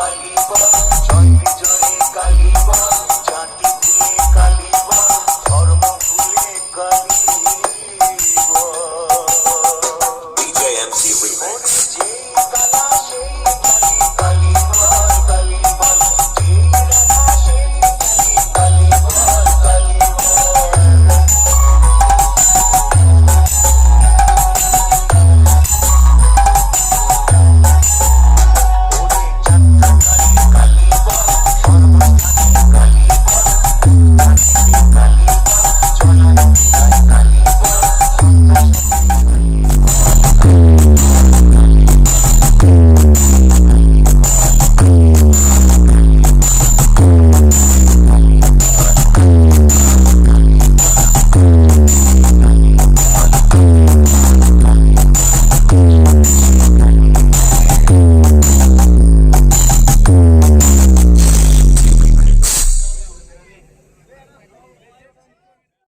কালীবা জয় বিজয় কালীবা